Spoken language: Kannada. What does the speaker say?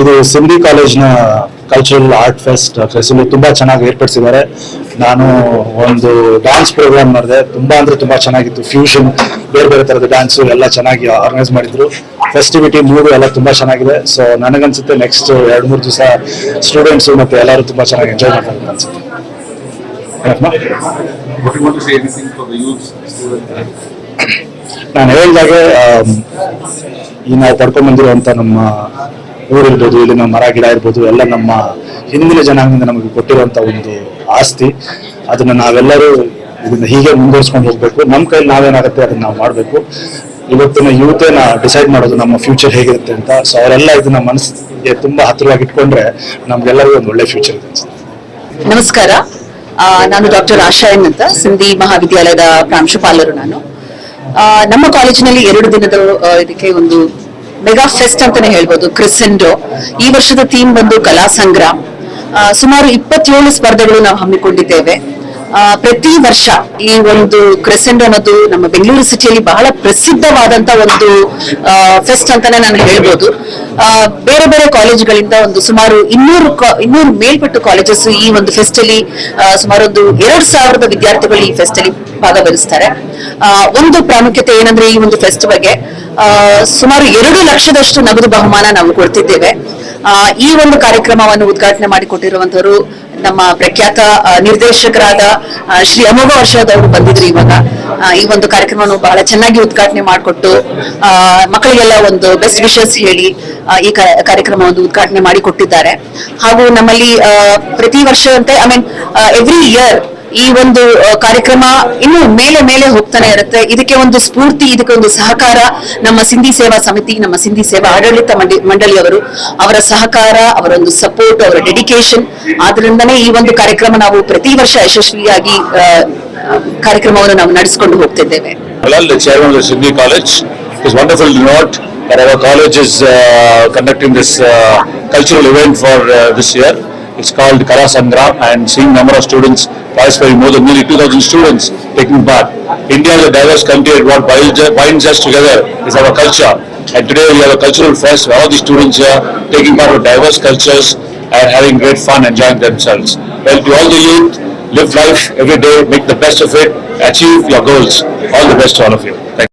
ಇದು ಸಿಂಧಿ ಕಾಲೇಜ್ನ ಕಲ್ಚರಲ್ ಆರ್ಟ್ ಫೆಸ್ಟ್ ಫೆಸಿಲಿ ತುಂಬಾ ಚೆನ್ನಾಗಿ ಏರ್ಪಡಿಸಿದ್ದಾರೆ. ನಾನು ಒಂದು ಡ್ಯಾನ್ಸ್ ಪ್ರೋಗ್ರಾಮ್ ಮಾಡಿದೆ. ತುಂಬಾ ಅಂದ್ರೆ ತುಂಬಾ ಚೆನ್ನಾಗಿತ್ತು. ಫ್ಯೂಷನ್ ಬೇರೆ ಬೇರೆ ತರದ ಡ್ಯಾನ್ಸು ಎಲ್ಲ ಚೆನ್ನಾಗಿ ಆರ್ಗನೈಸ್ ಮಾಡಿದ್ರು. ಫೆಸ್ಟಿವಿಟಿ ಮೂರು ಎಲ್ಲ ತುಂಬಾ ಚೆನ್ನಾಗಿದೆ. ಸೊ ನನಗನ್ಸುತ್ತೆ ನೆಕ್ಸ್ಟ್ ಎರಡು, ಮೂರು ದಿವಸ ಸ್ಟೂಡೆಂಟ್ಸ್ ಮತ್ತೆ ಎಲ್ಲರೂ ತುಂಬಾ ಚೆನ್ನಾಗಿ ಎಂಜಾಯ್ ಮಾಡ್ತಾರೆ ಅನ್ಸುತ್ತೆ? ನಾನು ಹೇಳಿದಾಗೆ ಈ ನಾವು ಪಡ್ಕೊಂಡ್ ಬಂದಿರುವಂತ ನಮ್ಮ ಊರಿರ್ಬೋದು ಇಲ್ಲಿನ ಮರ, ಗಿಡ ಇರ್ಬೋದು, ಎಲ್ಲ ನಮ್ಮ ಹಿಂದಿನ ಜನಾಂಗದಿಂದ ನಮಗೆ ಕೊಟ್ಟಿರುವಂತ ಒಂದು ಆಸ್ತಿ. ಅದನ್ನ ನಾವೆಲ್ಲರೂ ಇದನ್ನ ಹೀಗೆ ಮುಂದುವರಿಸ್ಕೊಂಡು ಹೋಗ್ಬೇಕು. ನಮ್ಮ ಕೈಲಿ ನಾವೇನಾಗುತ್ತೆ, ಅದನ್ನ ನಾವು ಮಾಡಬೇಕು. ಇವತ್ತಿನ ಯೂತೇನ ಡಿಸೈಡ್ ಮಾಡೋದು ನಮ್ಮ ಫ್ಯೂಚರ್ ಹೇಗಿರುತ್ತೆ ಅಂತ. ಸೊ ಅವರೆಲ್ಲ ಇದನ್ನ ಮನಸ್ಸಿಗೆ ತುಂಬಾ ಹತ್ತಿರವಾಗಿ ಇಟ್ಕೊಂಡ್ರೆ ನಮ್ಗೆಲ್ಲರಿಗೂ ಒಂದು ಒಳ್ಳೆ ಫ್ಯೂಚರ್ ಇದೆ ನಮಸ್ಕಾರ. ನಾನು ಡಾಕ್ಟರ್ ಆಶಾಯನ್ ಅಂತ, ಸಿಂಧಿ ಮಹಾವಿದ್ಯಾಲಯದ ಪ್ರಾಂಶುಪಾಲರು ನಾನು. ನಮ್ಮ ಕಾಲೇಜಿನಲ್ಲಿ ಎರಡು ದಿನದ ಇದಕ್ಕೆ ಒಂದು ಮೆಗಾ ಫೆಸ್ಟ್ ಅಂತಾನೆ ಹೇಳ್ಬೋದು ಕ್ರಿಸೆಂಡೋ ಈ ವರ್ಷದ ಥೀಮ್ ಬಂದು ಕಲಾ ಸಂಗ್ರಾಮ್. ಸುಮಾರು ಇಪ್ಪತ್ತೇಳು ಸ್ಪರ್ಧೆಗಳು ನಾವು ಹಮ್ಮಿಕೊಂಡಿದ್ದೇವೆ. ಪ್ರತಿ ವರ್ಷ ಈ ಒಂದು ಕ್ರೆಸೆಂಡ್ ಅನ್ನೋದು ನಮ್ಮ ಬೆಂಗಳೂರು ಸಿಟಿಯಲ್ಲಿ ಬಹಳ ಪ್ರಸಿದ್ಧವಾದಂತ ಒಂದು ಫೆಸ್ಟ್ ಅಂತಾನೆ ನಾನು ಹೇಳ್ಬೋದು. ಬೇರೆ ಬೇರೆ ಕಾಲೇಜುಗಳಿಂದ ಒಂದು ಸುಮಾರು ಇನ್ನೂರು ಇನ್ನೂರು ಮೇಲ್ಪಟ್ಟು ಕಾಲೇಜಸ್ ಈ ಒಂದು ಫೆಸ್ಟ್ ಅಲ್ಲಿ ಸುಮಾರು ಒಂದು ಎರಡ್ ಸಾವಿರದ ವಿದ್ಯಾರ್ಥಿಗಳು ಈ ಫೆಸ್ಟ್ ಅಲ್ಲಿ ಭಾಗವಹಿಸ್ತಾರೆ. ಒಂದು ಪ್ರಾಮುಖ್ಯತೆ ಏನಂದ್ರೆ ಈ ಒಂದು ಫೆಸ್ಟ್ ಬಗ್ಗೆ ಸುಮಾರು ಎರಡು ಲಕ್ಷದಷ್ಟು ನಗದು ಬಹುಮಾನ ನಾವು ಕೊಡ್ತಿದ್ದೇವೆ. ಈ ಒಂದು ಕಾರ್ಯಕ್ರಮವನ್ನು ಉದ್ಘಾಟನೆ ಮಾಡಿಕೊಟ್ಟಿರುವಂತವರು ನಮ್ಮ ಪ್ರಖ್ಯಾತ ನಿರ್ದೇಶಕರಾದ ಶ್ರೀ ಅಮೋಘ ವರ್ಷದವರು ಬಂದಿದ್ರು ಇವಾಗ. ಈ ಒಂದು ಕಾರ್ಯಕ್ರಮವನ್ನು ಬಹಳ ಚೆನ್ನಾಗಿ ಉದ್ಘಾಟನೆ ಮಾಡಿಕೊಟ್ಟು ಮಕ್ಕಳಿಗೆಲ್ಲ ಒಂದು ಬೆಸ್ಟ್ ವಿಶಸ್ ಹೇಳಿ ಈ ಕಾರ್ಯಕ್ರಮವನ್ನು ಉದ್ಘಾಟನೆ ಮಾಡಿಕೊಟ್ಟಿದ್ದಾರೆ. ಹಾಗೂ ನಮ್ಮಲ್ಲಿ ಪ್ರತಿ ವರ್ಷದಂತೆ ಐ ಮೀನ್ ಎವ್ರಿ ಇಯರ್ ಈ ಒಂದು ಕಾರ್ಯಕ್ರಮ ಇನ್ನು ಮೇಲೆ ಮೇಲೆ ಹೋಗ್ತಾನೆ ಇರುತ್ತೆ. ಇದಕ್ಕೆ ಒಂದು ಸ್ಫೂರ್ತಿ ಇದಕ್ಕೆ ಒಂದು ಸಹಕಾರ ನಮ್ಮ ಸಿಂಧಿ ಸೇವಾ ಸಮಿತಿ ನಮ್ಮ ಸಿಂಧಿ ಸೇವಾ ಆಡಳಿತ ಮಂಡಿ- ಮಂಡಳಿಯವರು ಅವರ ಸಹಕಾರ ಅವರ ಒಂದು ಸಪೋರ್ಟ್ ಅವರ ಡೆಡಿಕೇಶನ್ ಆದ್ರಿಂದನೇ ಈ ಒಂದು ಕಾರ್ಯಕ್ರಮ ನಾವು ಪ್ರತಿ ವರ್ಷ ಯಶಸ್ವಿಯಾಗಿ ಕಾರ್ಯಕ್ರಮವನ್ನು ನಾವು ನಡೆಸಿಕೊಂಡು ಹೋಗ್ತಿದ್ದೇವೆ. Wonderful to note that our college is uh, conducting this uh, cultural event for uh, this year. It's called Kara Sangram and seeing number of students participating, more than nearly 2,000 students taking part. India is a diverse country and what binds us together is our culture. And today we have a cultural fest, where all the students here taking part of diverse cultures and having great fun, enjoying themselves. Well, to all the youth, live life every day, make the best of it, achieve your goals. All the best to all of you. Thank you.